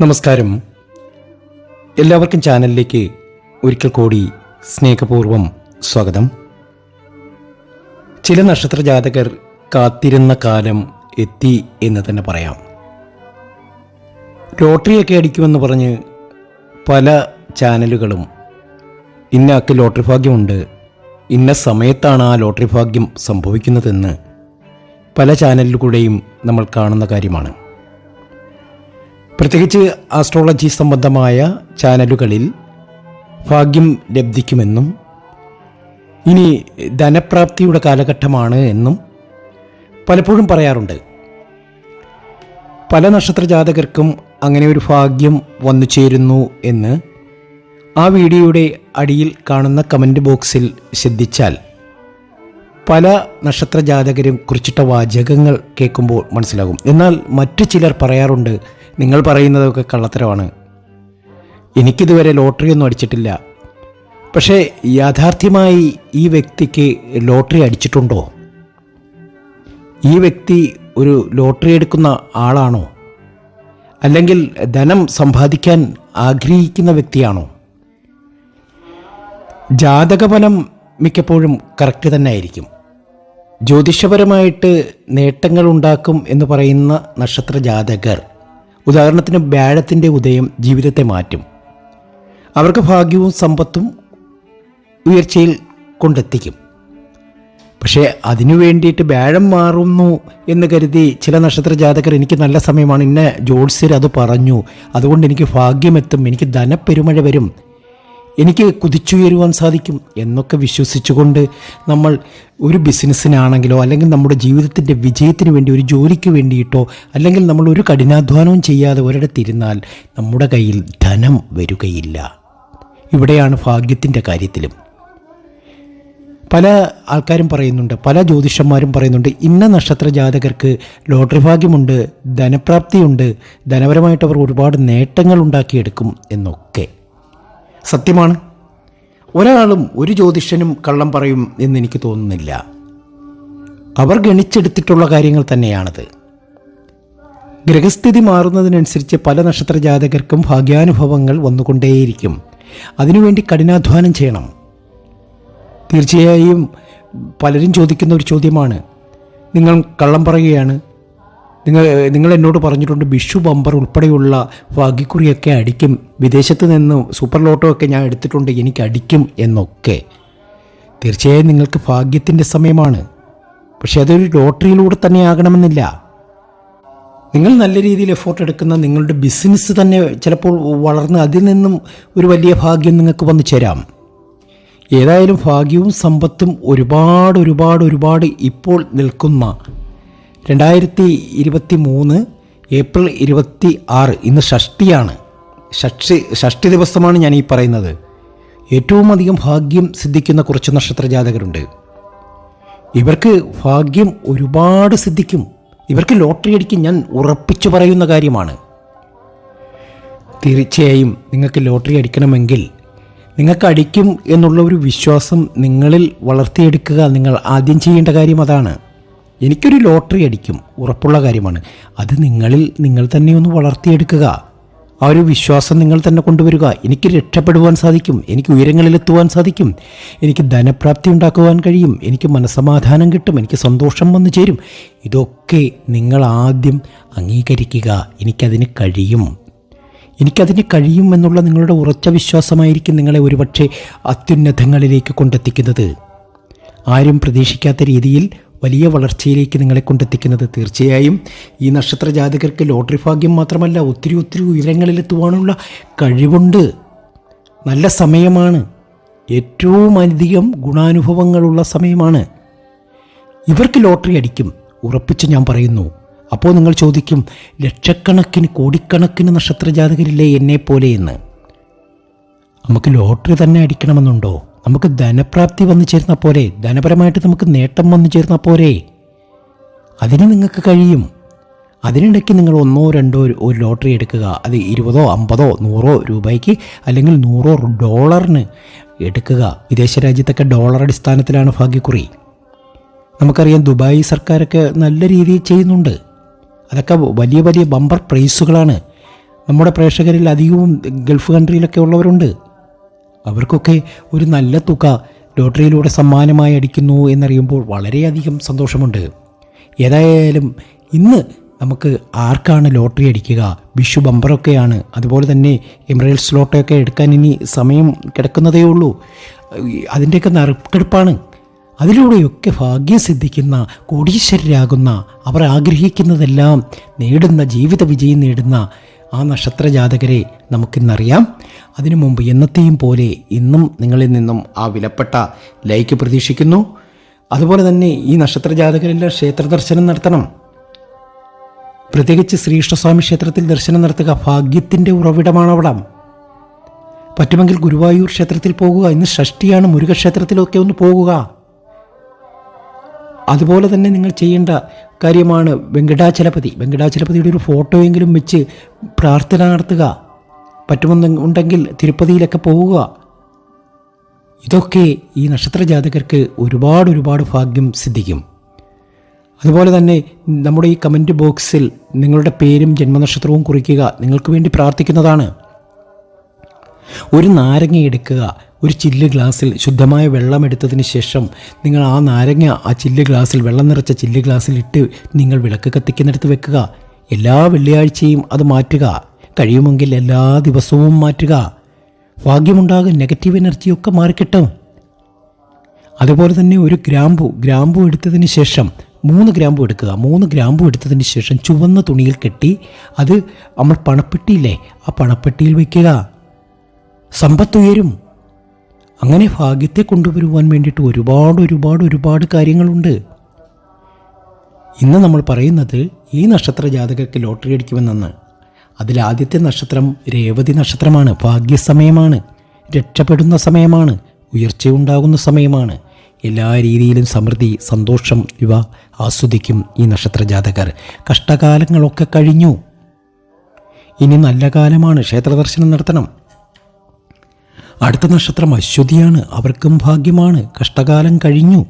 നമസ്കാരം. എല്ലാവർക്കും ചാനലിലേക്ക് ഒരിക്കൽ കൂടി സ്നേഹപൂർവം സ്വാഗതം. ചില നക്ഷത്ര ജാതകർ കാത്തിരുന്ന കാലം എത്തി എന്ന് തന്നെ പറയാം. ലോട്ടറിയൊക്കെ അടിക്കുമെന്ന് പറഞ്ഞ് പല ചാനലുകളും ഇന്നാക്ക് ലോട്ടറി ഭാഗ്യമുണ്ട് ഇന്ന സമയത്താണ് ആ ലോട്ടറി ഭാഗ്യം സംഭവിക്കുന്നതെന്ന് പല ചാനലിലൂടെയും നമ്മൾ കാണുന്ന കാര്യമാണ്. പ്രത്യേകിച്ച് ആസ്ട്രോളജി സംബന്ധമായ ചാനലുകളിൽ ഭാഗ്യം ലബ്ധിക്കുമെന്നും ഇനി ധനപ്രാപ്തിയുടെ കാലഘട്ടമാണ് എന്നും പലപ്പോഴും പറയാറുണ്ട്. പല നക്ഷത്ര ജാതകർക്കും അങ്ങനെ ഒരു ഭാഗ്യം വന്നു ചേരുന്നു എന്ന് ആ വീഡിയോയുടെ അടിയിൽ കാണുന്ന കമന്റ് ബോക്സിൽ ശ്രദ്ധിച്ചാൽ പല നക്ഷത്ര ജാതകരും കുറിച്ചിട്ട വാചകങ്ങൾ കേൾക്കുമ്പോൾ മനസ്സിലാകും. എന്നാൽ മറ്റു ചിലർ പറയാറുണ്ട് നിങ്ങൾ പറയുന്നതൊക്കെ കള്ളത്തരമാണ്. എനിക്കിതുവരെ ലോട്ടറി ഒന്നും അടിച്ചിട്ടില്ല. പക്ഷേ യാഥാർത്ഥ്യമായി ഈ വ്യക്തിക്ക് ലോട്ടറി അടിച്ചിട്ടുണ്ടോ? ഈ വ്യക്തി ഒരു ലോട്ടറി എടുക്കുന്ന ആളാണോ? അല്ലെങ്കിൽ ധനം സമ്പാദിക്കാൻ ആഗ്രഹിക്കുന്ന വ്യക്തിയാണോ? ജാതകഫലം മിക്കപ്പോഴും കറക്റ്റ് തന്നെ ആയിരിക്കും ജ്യോതിഷപരമായിട്ട് നേട്ടങ്ങൾ ഉണ്ടാക്കും എന്ന് പറയുന്ന നക്ഷത്ര ജാതകർ ഉദാഹരണത്തിന് വ്യാഴത്തിന്റെ ഉദയം ജീവിതത്തെ മാറ്റും. അവർക്ക് ഭാഗ്യവും സമ്പത്തും ഉയർച്ചയിൽ കൊണ്ടെത്തിക്കും. പക്ഷേ അതിനു വേണ്ടിയിട്ട് വ്യാഴം മാറുന്നു എന്ന് കരുതി ചില നക്ഷത്ര ജാതകർ എനിക്ക് നല്ല സമയമാണ് ഇന്ന ജോത്സ്യർ അത് പറഞ്ഞു അതുകൊണ്ട് എനിക്ക് ഭാഗ്യമെത്തും എനിക്ക് ധനപ്പെരുമഴ വരും എനിക്ക് കുതിച്ചുയരുവാൻ സാധിക്കും എന്നൊക്കെ വിശ്വസിച്ചുകൊണ്ട് നമ്മൾ ഒരു ബിസിനസ്സിനാണെങ്കിലോ അല്ലെങ്കിൽ നമ്മുടെ ജീവിതത്തിന്റെ വിജയത്തിന് വേണ്ടി ഒരു ജോലിക്ക് വേണ്ടിയിട്ടോ അല്ലെങ്കിൽ നമ്മൾ ഒരു കഠിനാധ്വാനവും ചെയ്യാതെ ഒരിടത്തിരുന്നാൽ നമ്മുടെ കയ്യിൽ ധനം വരികയില്ല. ഇവിടെയാണ് ഭാഗ്യത്തിന്റെ കാര്യത്തിലും. പല ആൾക്കാരും പറയുന്നുണ്ട് പല ജ്യോതിഷന്മാരും പറയുന്നുണ്ട് ഇന്ന നക്ഷത്ര ജാതകർക്ക് ലോട്ടറി ഭാഗ്യമുണ്ട് ധനപ്രാപ്തിയുണ്ട് ധനപരമായിട്ട് അവർ ഒരുപാട് നേട്ടങ്ങൾ ഉണ്ടാക്കിയെടുക്കും എന്നൊക്കെ. സത്യമാണ്. ഒരാളും ഒരു ജ്യോതിഷനും കള്ളം പറയും എന്ന് എനിക്ക് തോന്നുന്നില്ല. അവർ ഗണിച്ചെടുത്തിട്ടുള്ള കാര്യങ്ങൾ തന്നെയാണത്. ഗ്രഹസ്ഥിതി മാറുന്നതിനനുസരിച്ച് പല നക്ഷത്ര ജാതകർക്കും ഭാഗ്യാനുഭവങ്ങൾ വന്നുകൊണ്ടേയിരിക്കും. അതിനുവേണ്ടി കഠിനാധ്വാനം ചെയ്യണം. തീർച്ചയായും പലരും ചോദിക്കുന്ന ഒരു ചോദ്യമാണ്. നിങ്ങൾ കള്ളം പറയുകയാണ് നിങ്ങൾ നിങ്ങൾ എന്നോട് പറഞ്ഞിട്ടുണ്ട് ബിഷു ബമ്പർ ഉൾപ്പെടെയുള്ള വകിക്കുറിയൊക്കെ അടിക്കും. വിദേശത്ത് നിന്ന് സൂപ്പർ ലോട്ടോ ഒക്കെ ഞാൻ എടുത്തിട്ടുണ്ട് എനിക്ക് അടിക്കും എന്നൊക്കെ. തീർച്ചയായും നിങ്ങൾക്ക് ഭാഗ്യത്തിന്റെ സമയമാണ്. പക്ഷേ അതൊരു ലോട്ടറിയിലൂടെ തന്നെ ആകണമെന്നില്ല. നിങ്ങൾ നല്ല രീതിയിൽ എഫോർട്ട് എടുക്കുന്ന നിങ്ങളുടെ ബിസിനസ് തന്നെ ചിലപ്പോൾ വളർന്ന് അതിൽ നിന്നും ഒരു വലിയ ഭാഗ്യം നിങ്ങൾക്ക് വന്നു ചേരാം. ഏതായാലും ഭാഗ്യവും സമ്പത്തും ഒരുപാട് ഒരുപാട് ഒരുപാട് ഇപ്പോൾ നിൽക്കുന്ന രണ്ടായിരത്തി ഇരുപത്തി മൂന്ന് ഏപ്രിൽ ഇരുപത്തി ആറ് ഇന്ന് ഷഷ്ടിയാണ് ഷഷ്ടി ഷഷ്ടി ദിവസമാണ് ഞാൻ ഈ പറയുന്നത്. ഏറ്റവും അധികം ഭാഗ്യം സിദ്ധിക്കുന്ന കുറച്ച് നക്ഷത്ര ജാതകരുണ്ട്. ഇവർക്ക് ഭാഗ്യം ഒരുപാട് സിദ്ധിക്കും. ഇവർക്ക് ലോട്ടറി അടിക്കും ഞാൻ ഉറപ്പിച്ചു പറയുന്ന കാര്യമാണ്. തീർച്ചയായും നിങ്ങൾക്ക് ലോട്ടറി അടിക്കണമെങ്കിൽ നിങ്ങൾക്ക് അടിക്കും എന്നുള്ള ഒരു വിശ്വാസം നിങ്ങളിൽ വളർത്തിയെടുക്കുക നിങ്ങൾ ആദ്യം ചെയ്യേണ്ട കാര്യം അതാണ്. എനിക്കൊരു ലോട്ടറി അടിക്കും. ഉറപ്പുള്ള കാര്യമാണ്. അത് നിങ്ങളിൽ നിങ്ങൾ തന്നെ ഒന്ന് വളർത്തിയെടുക്കുക. ആ ഒരു വിശ്വാസം നിങ്ങൾ തന്നെ കൊണ്ടുവരിക. എനിക്ക് രക്ഷപ്പെടുവാൻ സാധിക്കും. എനിക്ക് ഉയരങ്ങളിലെത്തുവാൻ സാധിക്കും. എനിക്ക് ധനപ്രാപ്തി ഉണ്ടാക്കുവാൻ കഴിയും. എനിക്ക് മനസമാധാനം കിട്ടും. എനിക്ക് സന്തോഷം വന്നു ചേരും. ഇതൊക്കെ നിങ്ങൾ ആദ്യം അംഗീകരിക്കുക. എനിക്കതിന് കഴിയും. എനിക്കതിന് കഴിയും എന്നുള്ള നിങ്ങളുടെ ഉറച്ച വിശ്വാസമായിരിക്കും നിങ്ങളെ ഒരുപക്ഷെ അത്യുന്നതങ്ങളിലേക്ക് കൊണ്ടെത്തിക്കുന്നത്. ആരും പ്രതീക്ഷിക്കാത്ത രീതിയിൽ വലിയ വളർച്ചയിലേക്ക് നിങ്ങളെ കൊണ്ടെത്തിക്കുന്നത് തീർച്ചയായും. ഈ നക്ഷത്ര ജാതകർക്ക് ലോട്ടറി ഭാഗ്യം മാത്രമല്ല ഒത്തിരി ഒത്തിരി ഉയരങ്ങളിലെത്തുവാനുള്ള കഴിവുണ്ട്. നല്ല സമയമാണ്. ഏറ്റവും അധികം ഗുണാനുഭവങ്ങളുള്ള സമയമാണ്. ഇവർക്ക് ലോട്ടറി അടിക്കും ഉറപ്പിച്ച് ഞാൻ പറയുന്നു. അപ്പോൾ നിങ്ങൾ ചോദിക്കും ലക്ഷക്കണക്കിന് കോടിക്കണക്കിന് നക്ഷത്ര ജാതകരില്ലേ എന്നെ പോലെ എന്ന്. നമുക്ക് ലോട്ടറി തന്നെ അടിക്കണമെന്നുണ്ടോ? നമുക്ക് ധനപ്രാപ്തി വന്നു ചേർന്ന പോരെ. ധനപരമായിട്ട് നമുക്ക് നേട്ടം വന്നു ചേർന്ന പോരെ. അതിന് നിങ്ങൾക്ക് കഴിയും. അതിനിടയ്ക്ക് നിങ്ങൾ ഒന്നോ രണ്ടോ ഒരു- ലോട്ടറി എടുക്കുക. അത് ഇരുപതോ അമ്പതോ നൂറോ രൂപയ്ക്ക് അല്ലെങ്കിൽ നൂറോ ഡോളറിന് എടുക്കുക. വിദേശ രാജ്യത്തൊക്കെ ഡോളർ അടിസ്ഥാനത്തിലാണ് ഭാഗ്യക്കുറി. നമുക്കറിയാം ദുബായ് സർക്കാരൊക്കെ നല്ല രീതിയിൽ ചെയ്യുന്നുണ്ട്. അതൊക്കെ വലിയ വലിയ ബമ്പർ പ്രൈസുകളാണ്. നമ്മുടെ പ്രേക്ഷകരിൽ അധികവും ഗൾഫ് കൺട്രിയിലൊക്കെ ഉള്ളവരുണ്ട്. അവർക്കൊക്കെ ഒരു നല്ല തുക ലോട്ടറിയിലൂടെ സമ്മാനമായി അടിക്കുന്നു എന്നറിയുമ്പോൾ വളരെയധികം സന്തോഷമുണ്ട്. ഏതായാലും ഇന്ന് നമുക്ക് ആർക്കാണ് ലോട്ടറി അടിക്കുക? വിഷു ബമ്പറൊക്കെയാണ്. അതുപോലെ തന്നെ എമിറേറ്റ്സ് ലോട്ടൊക്കെ എടുക്കാൻ ഇനി സമയം കിടക്കുന്നതേ ഉള്ളൂ. അതിന്റെയൊക്കെ നറുക്കെടുപ്പാണ്. അതിലൂടെയൊക്കെ ഭാഗ്യം സിദ്ധിക്കുന്ന കോടീശ്വരരാകുന്ന അവർ ആഗ്രഹിക്കുന്നതെല്ലാം നേടുന്ന ജീവിത വിജയം നേടുന്ന ആ നക്ഷത്ര ജാതകരെ നമുക്കിന്നറിയാം. അതിനു മുമ്പ് എന്നത്തെയും പോലെ ഇന്നും നിങ്ങളിൽ നിന്നും ആ വിലപ്പെട്ട ലൈക്ക് പ്രതീക്ഷിക്കുന്നു. അതുപോലെ തന്നെ ഈ നക്ഷത്ര ജാതകരെല്ലാം ക്ഷേത്ര ദർശനം നടത്തണം. പ്രത്യേകിച്ച് ശ്രീകൃഷ്ണസ്വാമി ക്ഷേത്രത്തിൽ ദർശനം നടത്തുക ഭാഗ്യത്തിന്റെ ഉറവിടമാണ് അവിടം പറ്റുമെങ്കിൽ ഗുരുവായൂർ ക്ഷേത്രത്തിൽ പോകുക ഇന്ന് ഷഷ്ടിയാണ് മുരുകക്ഷേത്രത്തിലൊക്കെ ഒന്ന് പോകുക. അതുപോലെ തന്നെ നിങ്ങൾ ചെയ്യേണ്ട കാര്യമാണ് വെങ്കടാചലപതി. വെങ്കടാചലപതിയുടെ ഒരു ഫോട്ടോയെങ്കിലും വെച്ച് പ്രാർത്ഥന നടത്തുക. പറ്റുമെന്ന് ഉണ്ടെങ്കിൽ തിരുപ്പതിയിലൊക്കെ പോവുക. ഇതൊക്കെ ഈ നക്ഷത്ര ജാതകർക്ക് ഒരുപാട് ഒരുപാട് ഭാഗ്യം സിദ്ധിക്കും. അതുപോലെ തന്നെ നമ്മുടെ ഈ കമന്റ് ബോക്സിൽ നിങ്ങളുടെ പേരും ജന്മനക്ഷത്രവും കുറിക്കുക. നിങ്ങൾക്ക് വേണ്ടി പ്രാർത്ഥിക്കുന്നതാണ്. ഒരു നാരങ്ങ എടുക്കുക. ഒരു ചില്ല് ഗ്ലാസ്സിൽ ശുദ്ധമായ വെള്ളം എടുത്തതിന് ശേഷം നിങ്ങൾ ആ നാരങ്ങ ആ ചില്ല് ഗ്ലാസ്സിൽ വെള്ളം നിറച്ച ചില്ല് ഗ്ലാസ്സിൽ ഇട്ട് നിങ്ങൾ വിളക്ക് കത്തിക്കുന്നിടത്ത് വെക്കുക. എല്ലാ വെള്ളിയാഴ്ചയും അത് മാറ്റുക. കഴിയുമെങ്കിൽ എല്ലാ ദിവസവും മാറ്റുക. ഭാഗ്യമുണ്ടാകും നെഗറ്റീവ് എനർജിയൊക്കെ മാറിക്കിട്ടും. അതുപോലെ തന്നെ ഒരു ഗ്രാമ്പു ഗ്രാമ്പു എടുത്തതിന് ശേഷം മൂന്ന് ഗ്രാമ്പു എടുക്കുക. മൂന്ന് ഗ്രാമ്പു എടുത്തതിന് ശേഷം ചുവന്ന തുണിയിൽ കെട്ടി അത് നമ്മൾ പണപ്പെട്ടിയില്ലേ ആ പണപ്പെട്ടിയിൽ വയ്ക്കുക സമ്പത്തുയരും അങ്ങനെ ഭാഗ്യത്തെ കൊണ്ടുവരുവാൻ വേണ്ടിയിട്ട് ഒരുപാട് ഒരുപാട് ഒരുപാട് കാര്യങ്ങളുണ്ട്. ഇന്ന് നമ്മൾ പറയുന്നത് ഈ നക്ഷത്ര ജാതകർക്ക് ലോട്ടറി അടിക്കുമെന്നാണ്. അതിലാദ്യത്തെ നക്ഷത്രം രേവതി നക്ഷത്രമാണ്. ഭാഗ്യസമയമാണ്. രക്ഷപ്പെടുന്ന സമയമാണ്. ഉയർച്ചയുണ്ടാകുന്ന സമയമാണ്. എല്ലാ രീതിയിലും സമൃദ്ധി സന്തോഷം ഇവ ആസ്വദിക്കും ഈ നക്ഷത്ര ജാതകർ. കഷ്ടകാലങ്ങളൊക്കെ കഴിഞ്ഞു. ഇനി നല്ല കാലമാണ്. ക്ഷേത്രദർശനം നടത്തണം. അടുത്ത നക്ഷത്രം അശ്വതിയാണ്. അവർക്കും ഭാഗ്യമാണ്. കഷ്ടകാലം കഴിഞ്ഞു.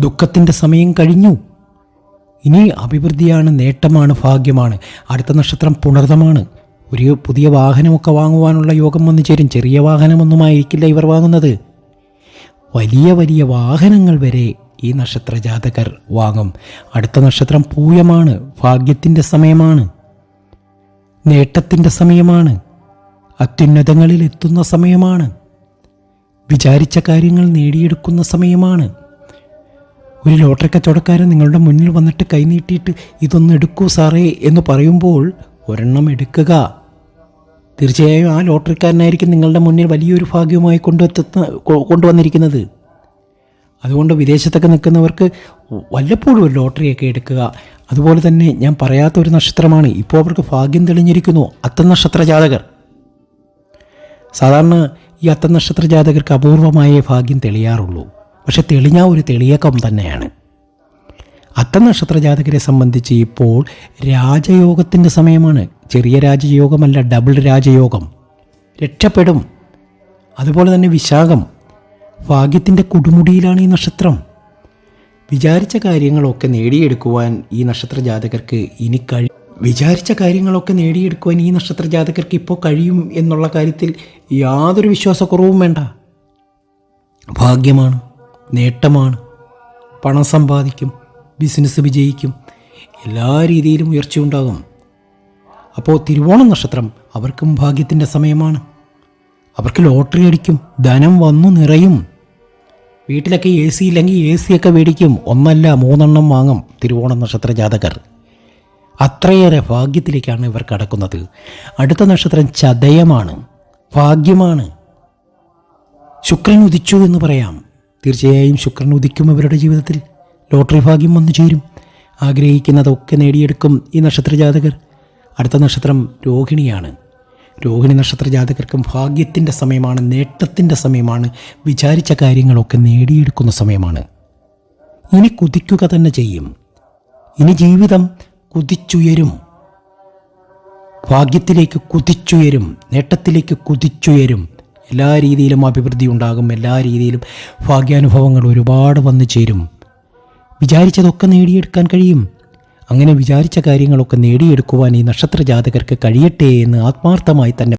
ദുഃഖത്തിന്റെ സമയം കഴിഞ്ഞു. ഇനി അഭിവൃദ്ധിയാണ് നേട്ടമാണ് ഭാഗ്യമാണ്. അടുത്ത നക്ഷത്രം പുണർതമാണ്. ഒരു പുതിയ വാഹനമൊക്കെ വാങ്ങുവാനുള്ള യോഗം വന്നു ചേരും. ചെറിയ വാഹനമൊന്നുമായിരിക്കില്ല ഇവർ വാങ്ങുന്നത്. വലിയ വലിയ വാഹനങ്ങൾ വരെ ഈ നക്ഷത്ര ജാതകർ വാങ്ങും. അടുത്ത നക്ഷത്രം പൂയമാണ്. ഭാഗ്യത്തിന്റെ സമയമാണ്. നേട്ടത്തിന്റെ സമയമാണ്. അത്യുന്നതങ്ങളിൽ എത്തുന്ന സമയമാണ്. വിചാരിച്ച കാര്യങ്ങൾ നേടിയെടുക്കുന്ന സമയമാണ്. ഒരു ലോട്ടറി കച്ചവടക്കാരൻ നിങ്ങളുടെ മുന്നിൽ വന്നിട്ട് കൈനീട്ടിയിട്ട് ഇതൊന്ന് എടുക്കൂ സാറേ എന്ന് പറയുമ്പോൾ ഒരെണ്ണം എടുക്കുക. തീർച്ചയായും ആ ലോട്ടറിക്കാരനായിരിക്കും നിങ്ങളുടെ മുന്നിൽ വലിയൊരു ഭാഗ്യവുമായി കൊണ്ടുവെത്തുന്ന കൊണ്ടുവന്നിരിക്കുന്നത്. അതുകൊണ്ട് വിദേശത്തൊക്കെ നിൽക്കുന്നവർക്ക് വല്ലപ്പോഴും ഒരു ലോട്ടറിയൊക്കെ എടുക്കുക. അതുപോലെ തന്നെ ഞാൻ പറയാത്ത ഒരു നക്ഷത്രമാണ്. ഇപ്പോൾ അവർക്ക് ഭാഗ്യം തെളിഞ്ഞിരിക്കുന്നു. അത്ത നക്ഷത്ര ജാതകർ. സാധാരണ ഈ അത്ത നക്ഷത്ര ജാതകർക്ക് അപൂർവമായ ഭാഗ്യം തെളിയാറുള്ളൂ. പക്ഷെ തെളിഞ്ഞ ഒരു തെളിയക്കം തന്നെയാണ്. അത്ത നക്ഷത്ര ജാതകരെ സംബന്ധിച്ച് ഇപ്പോൾ രാജയോഗത്തിന്റെ സമയമാണ്. ചെറിയ രാജയോഗമല്ല ഡബിൾ രാജയോഗം. രക്ഷപ്പെടും. അതുപോലെ തന്നെ വിശാഖം. ഭാഗ്യത്തിന്റെ കൊടുമുടിയിലാണ് ഈ നക്ഷത്രം. വിചാരിച്ച കാര്യങ്ങളൊക്കെ നേടിയെടുക്കുവാൻ ഈ നക്ഷത്ര ജാതകർക്ക് ഇനി കഴി വിചാരിച്ച കാര്യങ്ങളൊക്കെ നേടിയെടുക്കുവാൻ ഈ നക്ഷത്ര ജാതകർക്ക് ഇപ്പോൾ കഴിയും എന്നുള്ള കാര്യത്തിൽ യാതൊരു വിശ്വാസക്കുറവും വേണ്ട. ഭാഗ്യമാണ് നേട്ടമാണ് പണം സമ്പാദിക്കും ബിസിനസ് വിജയിക്കും എല്ലാ രീതിയിലും ഉയർച്ച ഉണ്ടാകും അപ്പോൾ തിരുവോണം നക്ഷത്രം അവർക്കും ഭാഗ്യത്തിന്റെ സമയമാണ്. അവർക്ക് ലോട്ടറി അടിക്കും ധനം വന്നു നിറയും. വീട്ടിലൊക്കെ എ സി ഇല്ലെങ്കിൽ എ സി ഒക്കെ മേടിക്കും ഒന്നല്ല മൂന്നെണ്ണം വാങ്ങും തിരുവോണം നക്ഷത്ര ജാതകർ അത്രയേറെ ഭാഗ്യത്തിലേക്കാണ് ഇവർ കടക്കുന്നത്. അടുത്ത നക്ഷത്രം ചതയമാണ് ഭാഗ്യമാണ്. ശുക്രൻ ഉദിച്ചു എന്ന് പറയാം. തീർച്ചയായും ശുക്രൻ ഉദിക്കും അവരുടെ ജീവിതത്തിൽ. ലോട്ടറി ഭാഗ്യം വന്നു ചേരും. ആഗ്രഹിക്കുന്നതൊക്കെ നേടിയെടുക്കും ഈ നക്ഷത്ര ജാതകർ. അടുത്ത നക്ഷത്രം രോഹിണിയാണ്. രോഹിണി നക്ഷത്ര ജാതകർക്കും ഭാഗ്യത്തിന്റെ സമയമാണ് നേട്ടത്തിന്റെ സമയമാണ്. വിചാരിച്ച കാര്യങ്ങളൊക്കെ നേടിയെടുക്കുന്ന സമയമാണ്. ഇനി കുതിക്കുക തന്നെ ചെയ്യും. ഇനി ജീവിതം കുതിച്ചുയരും. ഭാഗ്യത്തിലേക്ക് കുതിച്ചുയരും നേട്ടത്തിലേക്ക് കുതിച്ചുയരും. എല്ലാ രീതിയിലും അഭിവൃദ്ധി ഉണ്ടാകും എല്ലാ രീതിയിലും ഭാഗ്യാനുഭവങ്ങൾ ഒരുപാട് വന്നു ചേരും. വിചാരിച്ചതൊക്കെ നേടിയെടുക്കാൻ കഴിയും. അങ്ങനെ വിചാരിച്ച കാര്യങ്ങളൊക്കെ നേടിയെടുക്കുവാൻ ഈ നക്ഷത്ര ജാതകർക്ക് കഴിയട്ടെ എന്ന് ആത്മാർത്ഥമായി തന്നെ